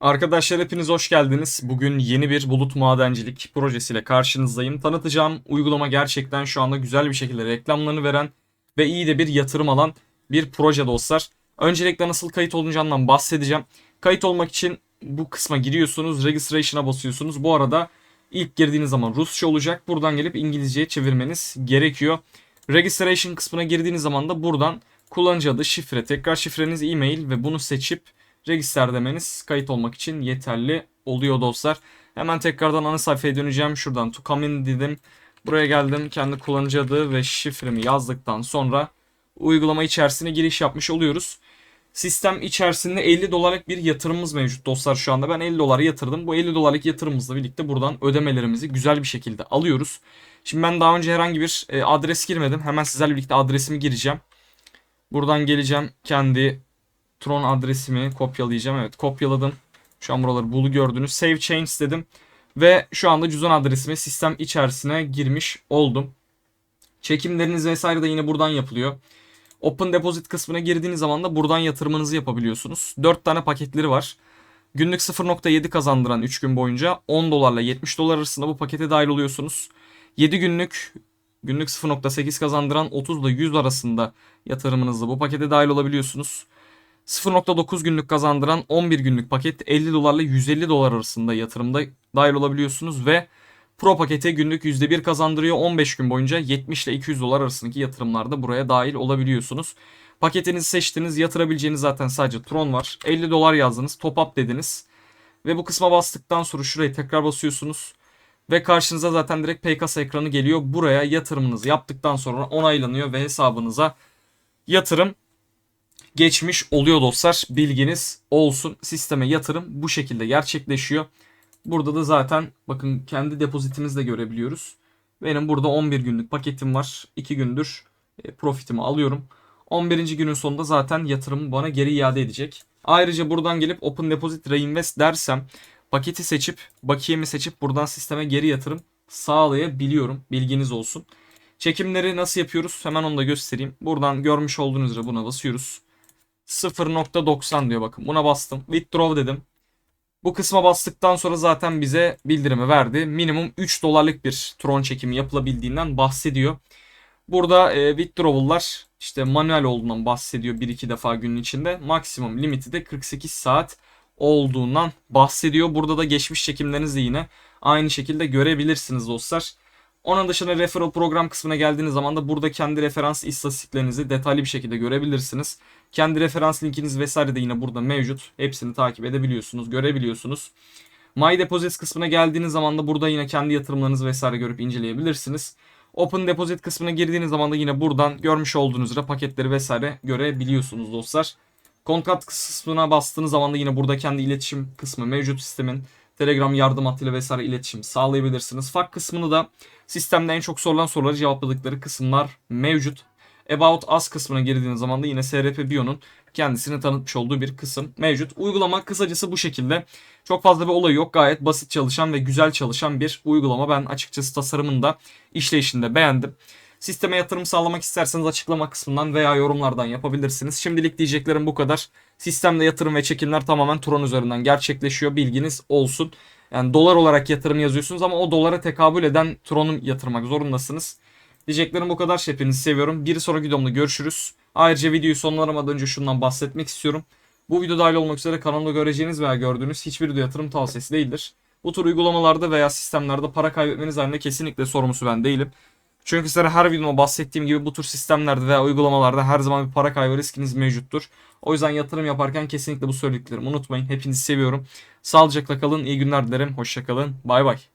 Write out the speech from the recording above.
Arkadaşlar hepiniz hoş geldiniz. Bugün yeni bir bulut madencilik projesiyle karşınızdayım. Tanıtacağım uygulama gerçekten şu anda güzel bir şekilde reklamlarını veren ve iyi de bir yatırım alan bir proje dostlar. Öncelikle nasıl kayıt olunacağından bahsedeceğim. Kayıt olmak için bu kısma giriyorsunuz, registration'a basıyorsunuz. Bu arada ilk girdiğiniz zaman Rusça olacak. Buradan gelip İngilizceye çevirmeniz gerekiyor. Registration kısmına girdiğiniz zaman da buradan kullanıcı adı, şifre, tekrar şifreniz, e-mail ve bunu seçip register demeniz kayıt olmak için yeterli oluyor dostlar. Hemen tekrardan ana sayfaya döneceğim. Şuradan to come in dedim. Buraya geldim. Kendi kullanıcı adı ve şifremi yazdıktan sonra uygulama içerisine giriş yapmış oluyoruz. Sistem içerisinde 50 dolarlık bir yatırımımız mevcut dostlar şu anda. Ben 50 dolar yatırdım. Bu 50 dolarlık yatırımımızla birlikte buradan ödemelerimizi güzel bir şekilde alıyoruz. Şimdi ben daha önce herhangi bir e, adres girmedim. Hemen sizlerle birlikte adresimi gireceğim. Buradan geleceğim kendi Tron adresimi kopyalayacağım. Evet kopyaladım. Şu an buraları bulu gördünüz. Save change dedim. Ve şu anda cüzdan adresimi sistem içerisine girmiş oldum. Çekimleriniz vesaire de yine buradan yapılıyor. Open Deposit kısmına girdiğiniz zaman da buradan yatırımınızı yapabiliyorsunuz. 4 tane paketleri var. Günlük 0.7 kazandıran 3 gün boyunca 10 dolarla 70 dolar arasında bu pakete dahil oluyorsunuz. 7 günlük günlük 0.8 kazandıran 30 ile 100 arasında yatırımınızla bu pakete dahil olabiliyorsunuz. 0.9 günlük kazandıran 11 günlük paket 50 dolarla 150 dolar arasında yatırımda dahil olabiliyorsunuz ve Pro pakete günlük %1 kazandırıyor. 15 gün boyunca 70 ile 200 dolar arasındaki yatırımlarda buraya dahil olabiliyorsunuz. Paketinizi seçtiniz. Yatırabileceğiniz zaten sadece Tron var. 50 dolar yazdınız. Top up dediniz. Ve bu kısma bastıktan sonra şurayı tekrar basıyorsunuz. Ve karşınıza zaten direkt PKS ekranı geliyor. Buraya yatırımınızı yaptıktan sonra onaylanıyor ve hesabınıza yatırım geçmiş oluyor dostlar. Bilginiz olsun. Sisteme yatırım bu şekilde gerçekleşiyor. Burada da zaten bakın kendi depozitimizi de görebiliyoruz. Benim burada 11 günlük paketim var. 2 gündür e, profitimi alıyorum. 11. günün sonunda zaten yatırımı bana geri iade edecek. Ayrıca buradan gelip Open Deposit Reinvest dersem paketi seçip bakiyemi seçip buradan sisteme geri yatırım sağlayabiliyorum. Bilginiz olsun. Çekimleri nasıl yapıyoruz? Hemen onu da göstereyim. Buradan görmüş olduğunuz üzere buna basıyoruz. 0.90 diyor bakın. Buna bastım. Withdraw dedim. Bu kısma bastıktan sonra zaten bize bildirimi verdi. Minimum 3 dolarlık bir Tron çekimi yapılabildiğinden bahsediyor. Burada e, withdrawal'lar işte manuel olduğundan bahsediyor 1-2 defa günün içinde. Maksimum limiti de 48 saat olduğundan bahsediyor. Burada da geçmiş çekimlerinizi yine aynı şekilde görebilirsiniz dostlar. Onun dışında referral program kısmına geldiğiniz zaman da burada kendi referans istatistiklerinizi detaylı bir şekilde görebilirsiniz. Kendi referans linkiniz vesaire de yine burada mevcut. Hepsini takip edebiliyorsunuz, görebiliyorsunuz. My Deposits kısmına geldiğiniz zaman da burada yine kendi yatırımlarınızı vesaire görüp inceleyebilirsiniz. Open Deposit kısmına girdiğiniz zaman da yine buradan görmüş olduğunuz üzere paketleri vesaire görebiliyorsunuz dostlar. Konkat kısmına bastığınız zaman da yine burada kendi iletişim kısmı mevcut sistemin. Telegram yardım hattıyla vesaire iletişim sağlayabilirsiniz. FAQ kısmını da sistemde en çok sorulan soruları cevapladıkları kısımlar mevcut. About Us kısmına girdiğiniz zaman da yine SRP Bio'nun kendisini tanıtmış olduğu bir kısım mevcut. Uygulama kısacası bu şekilde. Çok fazla bir olayı yok. Gayet basit çalışan ve güzel çalışan bir uygulama. Ben açıkçası tasarımında, işleyişinde beğendim. Sisteme yatırım sağlamak isterseniz açıklama kısmından veya yorumlardan yapabilirsiniz. Şimdilik diyeceklerim bu kadar. Sistemde yatırım ve çekimler tamamen Tron üzerinden gerçekleşiyor. Bilginiz olsun. Yani dolar olarak yatırım yazıyorsunuz ama o dolara tekabül eden Tron'u yatırmak zorundasınız. Diyeceklerim bu kadar. Hepinizi seviyorum. Bir sonraki videomda görüşürüz. Ayrıca videoyu sonlamadan önce şundan bahsetmek istiyorum. Bu video dahil olmak üzere kanalda göreceğiniz veya gördüğünüz hiçbir video yatırım tavsiyesi değildir. Bu tür uygulamalarda veya sistemlerde para kaybetmeniz halinde kesinlikle sorumlusu ben değilim. Çünkü sizlere her videomda bahsettiğim gibi bu tür sistemlerde veya uygulamalarda her zaman bir para kaybı riskiniz mevcuttur. O yüzden yatırım yaparken kesinlikle bu söylediklerimi unutmayın. Hepinizi seviyorum. Sağlıcakla kalın. İyi günler dilerim. Hoşçakalın. Bay bay.